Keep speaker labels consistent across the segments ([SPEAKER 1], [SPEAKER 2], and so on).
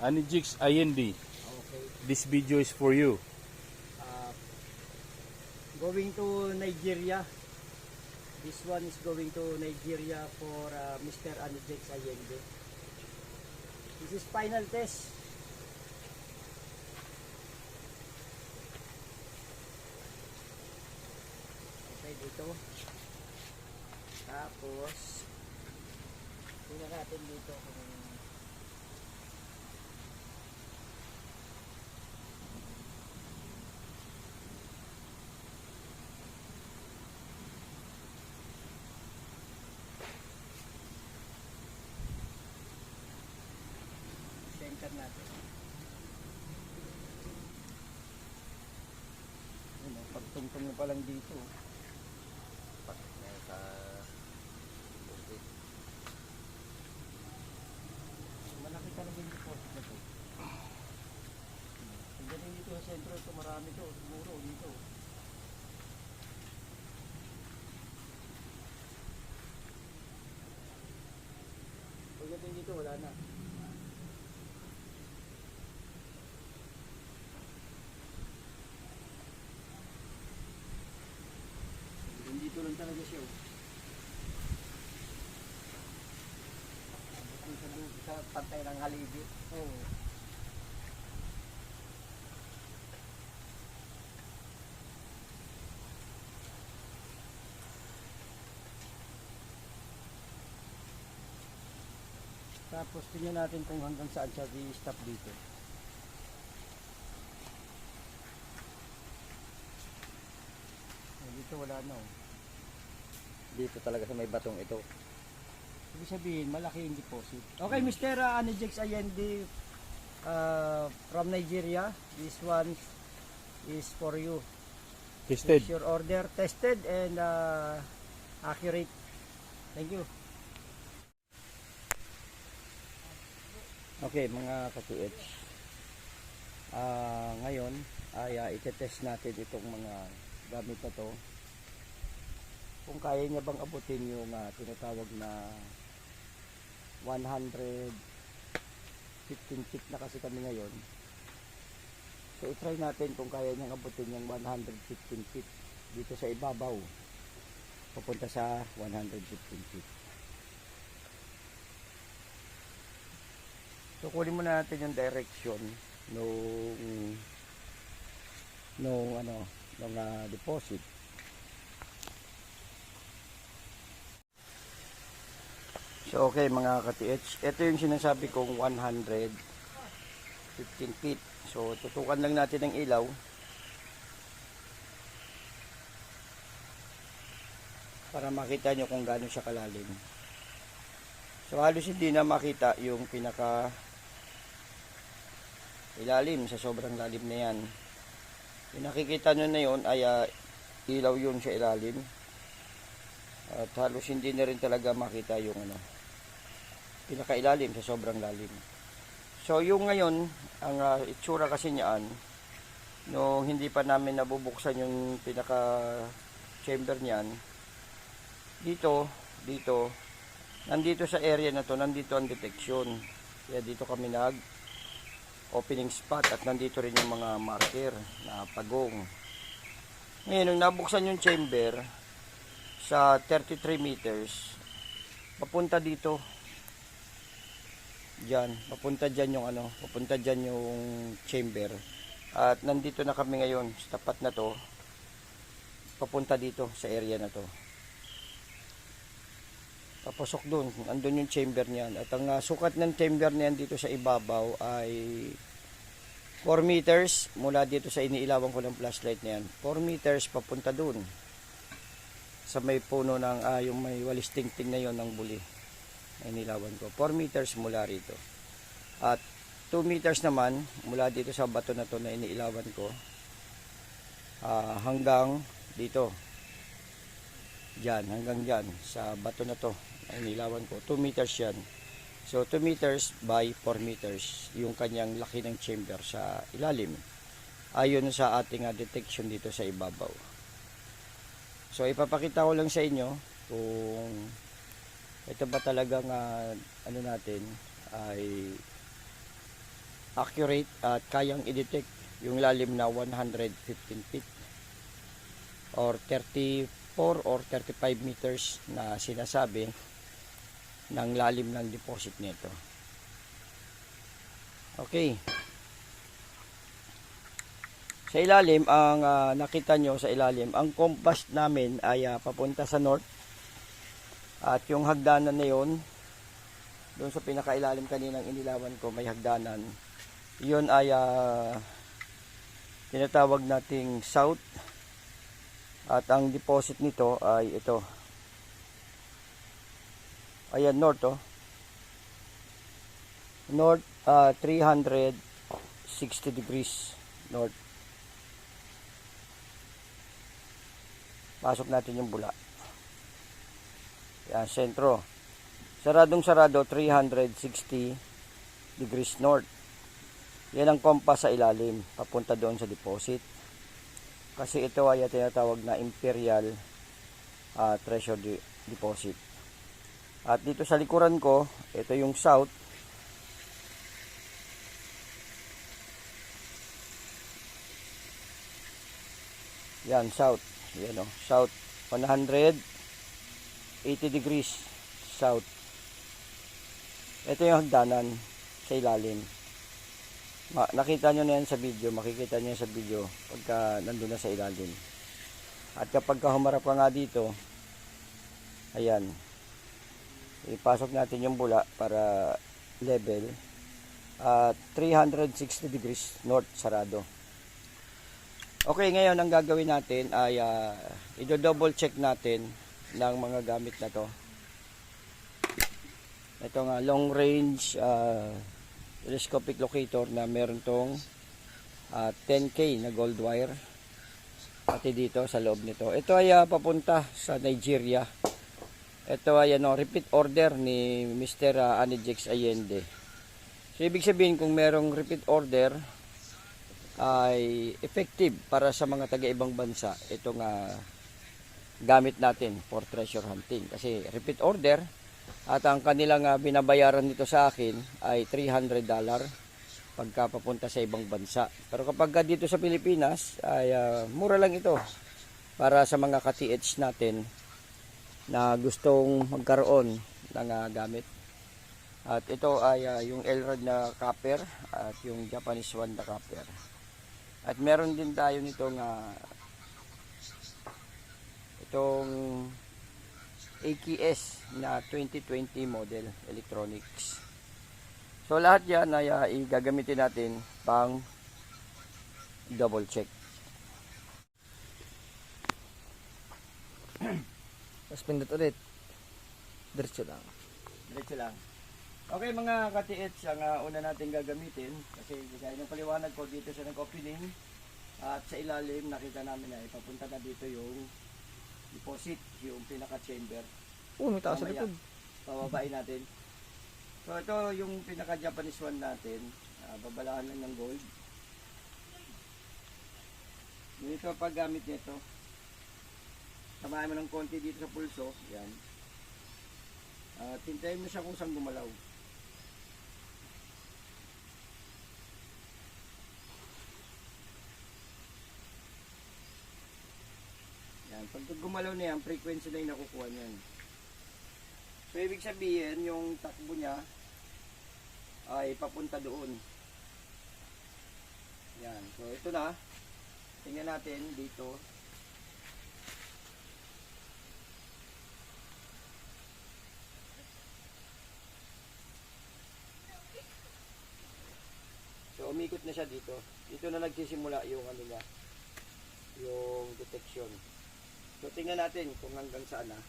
[SPEAKER 1] Anijix IND.
[SPEAKER 2] Okay.
[SPEAKER 1] This video is for you.
[SPEAKER 2] Uh, going to Nigeria. This one is going to Nigeria for uh, Mr. Anijex Allende. This is final test. Okay, dito. Tapos, tingnan natin dito kung center natin. Ano, pagtungtong na pa lang dito.
[SPEAKER 3] Pag nasa tubig.
[SPEAKER 2] Malaki talaga yung report na to. Pagdating dito sa sentro, ito marami to. Siguro dito. Pagdating dito, wala na. Hanggang Siya.
[SPEAKER 3] Sa, sa pantay ng haligi.
[SPEAKER 2] Oo. Tapos tingnan natin kung hanggang saan siya i-stop dito. Dito wala na oh.
[SPEAKER 3] Dito talaga sa may batong ito.
[SPEAKER 2] Ibig sabihin, malaki yung deposit. Okay, Mr. Anijex Allende uh, from Nigeria. This one is for you.
[SPEAKER 1] Tested.
[SPEAKER 2] It's your order tested and uh, accurate. Thank you. Okay, mga ka-2H. Ah, ngayon ay uh, itetest natin itong mga gamit na to. Kung kaya niya bang abutin yung ah, tinatawag na 115 feet na kasi kami ngayon. So i-try natin kung kaya niyang abutin yung 115 feet dito sa ibabaw. Papunta sa 115 feet. So kunin muna natin yung direction nung nung ano nung ah, deposit. So okay mga ka-TH, ito yung sinasabi kong 115 feet. So tutukan lang natin ang ilaw. Para makita nyo kung gaano siya kalalim. So halos hindi na makita yung pinaka ilalim sa sobrang lalim na yan. Yung nakikita nyo na yun ay ah, ilaw yun sa ilalim. At halos hindi na rin talaga makita yung ano, pinakailalim sa sobrang lalim. So yung ngayon, ang ah, itsura kasi niyaan, nung hindi pa namin nabubuksan yung pinaka chamber niyan, dito, dito, nandito sa area na to, nandito ang detection. Kaya dito kami nag opening spot at nandito rin yung mga marker na pagong. Ngayon, nung nabuksan yung chamber sa 33 meters, papunta dito Diyan, papunta diyan yung ano, papunta diyan yung chamber. At nandito na kami ngayon, sa tapat na to. Papunta dito sa area na to. Papasok doon, andun yung chamber niyan. At ang ah, sukat ng chamber niyan dito sa ibabaw ay 4 meters mula dito sa iniilawan ko ng flashlight na yan. 4 meters papunta doon. Sa may puno ng, ah, yung may walis tingting na yon ng buli inilawan ko. 4 meters mula rito. At 2 meters naman mula dito sa bato na to na iniilawan ko ah, hanggang dito. Diyan, hanggang diyan sa bato na to na inilawan ko. 2 meters yan. So 2 meters by 4 meters yung kanyang laki ng chamber sa ilalim. Ayon sa ating ah, detection dito sa ibabaw. So ipapakita ko lang sa inyo kung ito ba talagang ah, ano natin ay accurate at kayang i-detect yung lalim na 115 feet or 34 or 35 meters na sinasabi ng lalim ng deposit nito. Okay. Sa ilalim, ang ah, nakita nyo sa ilalim, ang compass namin ay ah, papunta sa north. At yung hagdanan na yon, doon sa pinakailalim kaninang inilawan ko, may hagdanan. Yun ay ah, tinatawag nating south. At ang deposit nito ay ito. Ayan, north oh. North ah, 360 degrees north. Pasok natin yung bula. Yan, sentro. Saradong sarado, 360 degrees north. Yan ang compass sa ilalim, papunta doon sa deposit. Kasi ito ay tinatawag na Imperial ah, Treasure de- Deposit. At dito sa likuran ko, ito yung south. Yan, south. Yan o, south. 180 degrees south. Ito yung hagdanan sa ilalim. Ma nakita nyo na yan sa video, makikita nyo sa video pagka nandun na sa ilalim. At kapag ka humarap ka nga dito, ayan, ipasok natin yung bula para level at 360 degrees north sarado. Okay, ngayon ang gagawin natin ay uh, i-double check natin ng mga gamit na to. Ito nga long range uh, telescopic locator na meron tong ah, 10K na gold wire pati dito sa loob nito. Ito ay ah, papunta sa Nigeria. Ito ay ano, repeat order ni Mr. ah, Anijex Allende. So ibig sabihin kung merong repeat order ay effective para sa mga taga-ibang bansa itong ah, gamit natin for treasure hunting. Kasi repeat order at ang kanilang ah, binabayaran nito sa akin ay 300 dollar pagka papunta sa ibang bansa. Pero kapag ka dito sa Pilipinas ay ah, mura lang ito para sa mga ka-TH natin na gustong magkaroon ng ah, gamit. At ito ay ah, yung Elrod na copper at yung Japanese one na copper. At meron din tayo nitong ah, itong AKS na 2020 model electronics. So lahat yan ay ah, igagamitin natin pang double check.
[SPEAKER 3] Tapos pindot ulit. Diretso lang.
[SPEAKER 2] Diretso lang. Okay mga ka-TH, ang ah, una natin gagamitin kasi gaya ng paliwanag ko dito sa nag-opening at sa ilalim nakita namin na ipapunta na dito yung deposit, yung pinaka-chamber.
[SPEAKER 3] Oh, may tao sa likod.
[SPEAKER 2] pababain natin. So ito yung pinaka Japanese one natin, Ah, babalahan lang ng gold. Dito paggamit nito. Samahan mo ng konti dito sa pulso, yan. Ah, tintayin mo siya kung saan gumalaw. Yan, pag gumalaw na yan, frequency na yung nakukuha niyan. So, ibig sabihin, yung takbo niya ay papunta doon. Yan. So, ito na. Tingnan natin dito. So, umikot na siya dito. Dito na nagsisimula yung ano niya, yung detection. So, tingnan natin kung hanggang saan na.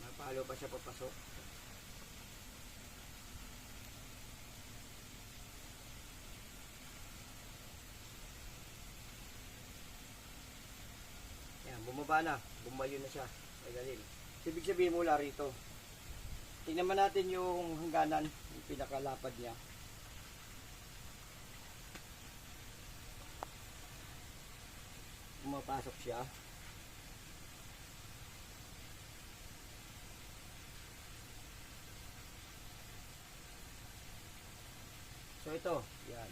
[SPEAKER 2] Napalo pa siya papasok. Yan, bumaba na. Bumayo na siya. Magaling. Ibig sabihin mula rito. Tingnan natin yung hangganan, yung pinakalapad niya. pumapasok siya So ito, yan.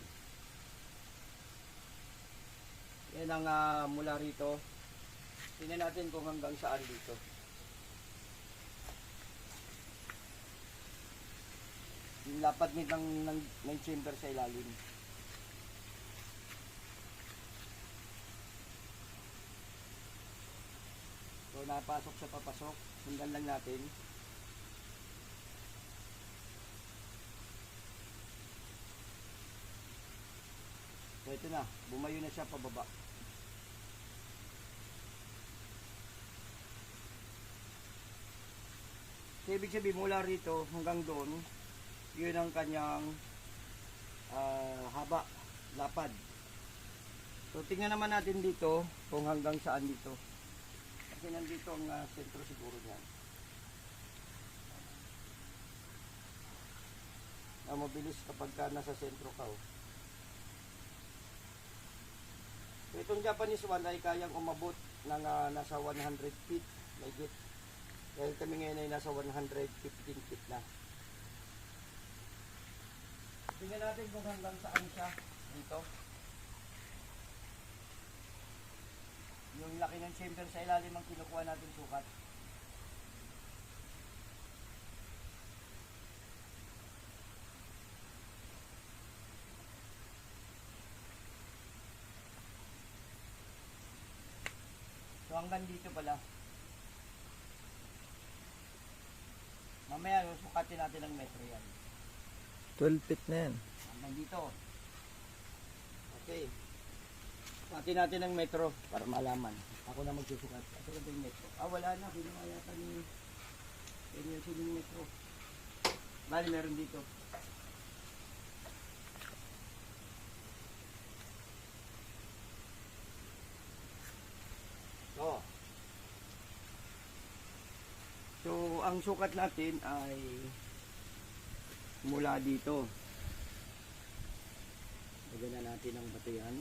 [SPEAKER 2] Yan ang uh, mula rito. Tingnan natin kung hanggang saan dito. Lapad nitang ng, ng chamber sa ilalim. Napasok sa papasok. Sundan lang natin. So, ito na. Bumayo na siya pababa. So, ibig sabihin, mula rito hanggang doon, yun ang kanyang ah, haba, lapad. So, tingnan naman natin dito kung hanggang saan dito. Kasi nandito ang ah, sentro siguro niyan. Ah, mabilis kapag ka nasa sentro ka. Oh. Itong Japanese one ay kayang umabot ng ah, nasa 100 feet. Legit. Dahil kami ngayon ay nasa 115 feet na. Tingnan natin kung hanggang saan siya dito. Yung laki ng chamber sa ilalim ang kinukuha natin sukat. So hanggang dito pala. Mamaya sukatin natin ng metro yan.
[SPEAKER 3] 12 feet na yan.
[SPEAKER 2] Hanggang dito. Okay. Pati natin ng metro para malaman. Ako na magsusukat. Ito na yung metro. Ah, wala na. Kinuha yata ni Daniel yung metro. Bali, meron dito. So, so ang sukat natin ay mula dito. Lagyan na natin ang batayan.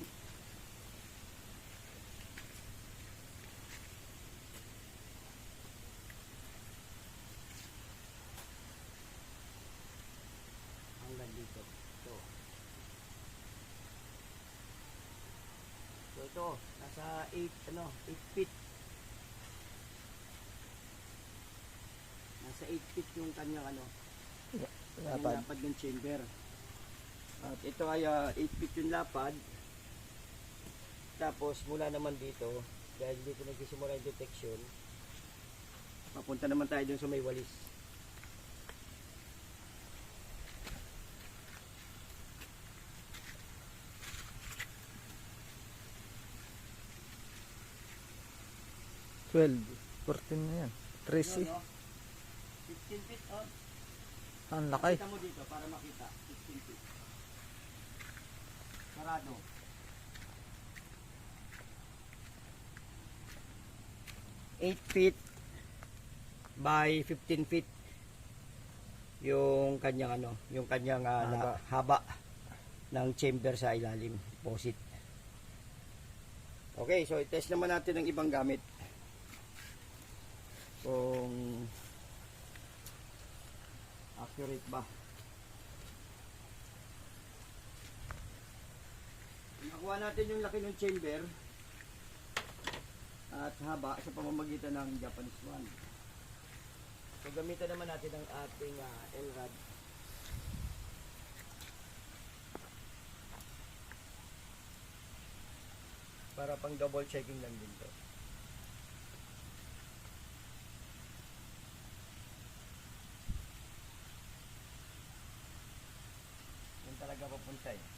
[SPEAKER 2] Hanggang dito. Ito. So ito, nasa 8, ano, 8 feet. Nasa 8 feet yung kanyang ano, yung
[SPEAKER 3] Lapad.
[SPEAKER 2] lapad ng chamber. At ito ay ah, 8 feet yung lapad. Tapos mula naman dito, dahil dito nagsisimula yung detection, papunta naman tayo dun sa may walis.
[SPEAKER 3] Twelve. 14 na yan. 13.
[SPEAKER 2] Yun, no? 15 feet, oh.
[SPEAKER 3] Ang laki.
[SPEAKER 2] Kita mo dito para makita. 15 feet. Sarado. Eight feet by 15 feet yung kanyang ano, yung kanyang ah, na-
[SPEAKER 3] Haba.
[SPEAKER 2] haba ng chamber sa ilalim, deposit. Okay, so i-test naman natin ng ibang gamit. Kung accurate ba. Nakuha natin yung laki ng chamber at haba sa pamamagitan ng Japanese one. So gamitan naman natin ang ating uh, LRAD. Para pang double checking lang din to. Yan Ayan.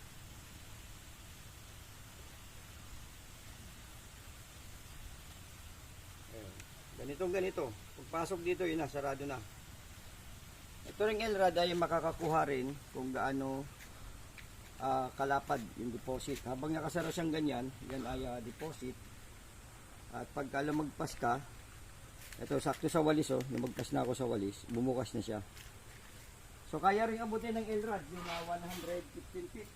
[SPEAKER 2] Ganitong ganito. Pagpasok dito, yun na, sarado na. Ito ring LRAD ay makakakuha rin kung gaano ah, kalapad yung deposit. Habang nakasara siyang ganyan, yan ay ah, deposit. At pagka lumagpas ka, ito sakto sa walis oh, lumagpas na ako sa walis, bumukas na siya. So kaya rin abutin ng LRAD yung ah, 115 feet.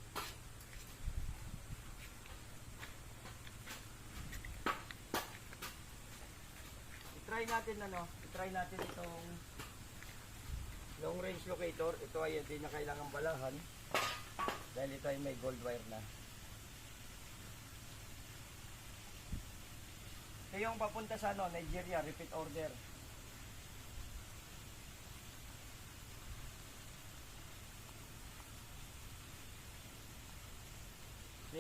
[SPEAKER 2] I-try natin ano, i-try natin itong long range locator. Ito ay hindi na kailangan balahan. Dahil ito ay may gold wire na. Ito yung papunta sa ano, Nigeria, repeat order.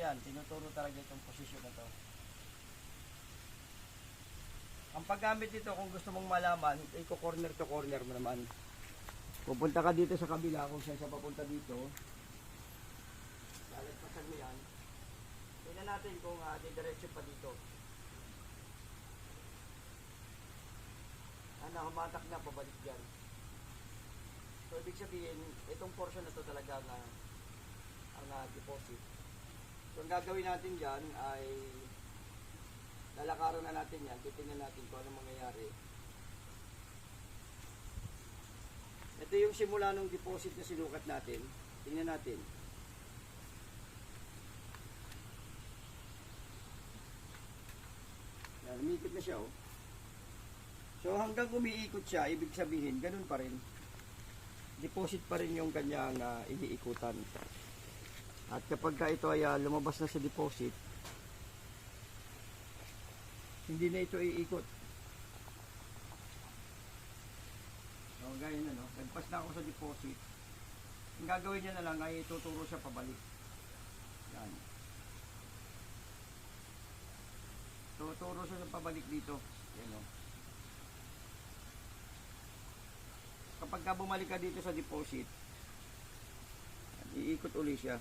[SPEAKER 2] Yan, tinuturo talaga itong posisyon na to. Ang paggamit nito, kung gusto mong malaman, iko corner to corner mo naman. Pupunta ka dito sa kabila, kung saan siya papunta dito. Lalagpasan mo yan. Tingnan natin kung uh, diretso pa dito. Ano, humatak na, pabalik dyan. So, ibig sabihin, itong portion na to talaga na ang ah, deposit. So, ang gagawin natin dyan ay lalakaran na natin yan. Titingnan natin kung ano mangyayari. Ito yung simula ng deposit na sinukat natin. Tingnan natin. Yan, umikot na siya oh. So hanggang umiikot siya, ibig sabihin, ganun pa rin. Deposit pa rin yung kanyang ah, iniikutan. At kapag ka ito ay ah, lumabas na sa deposit, hindi na ito iikot. So, gaya na, no? Nagpas na ako sa deposit. Ang gagawin niya na lang ay tuturo siya pabalik. Yan. Tuturo siya sa pabalik dito. Yan, no? Kapag ka bumalik ka dito sa deposit, iikot uli siya.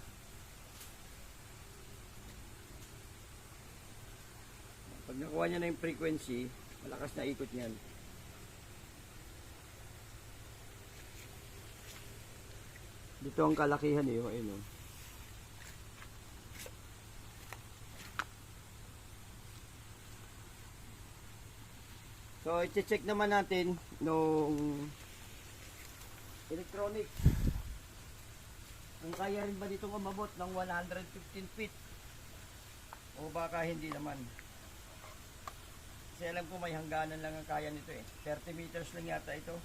[SPEAKER 2] Pag nakuha niya na yung frequency, malakas na ikot niyan. Dito ang kalakihan eh, oh, ayun oh. So, i-check naman natin nung electronic. Ang kaya rin ba dito umabot ng 115 feet? O baka hindi naman. Kasi alam ko may hangganan lang ang kaya nito eh. 30 meters lang yata ito.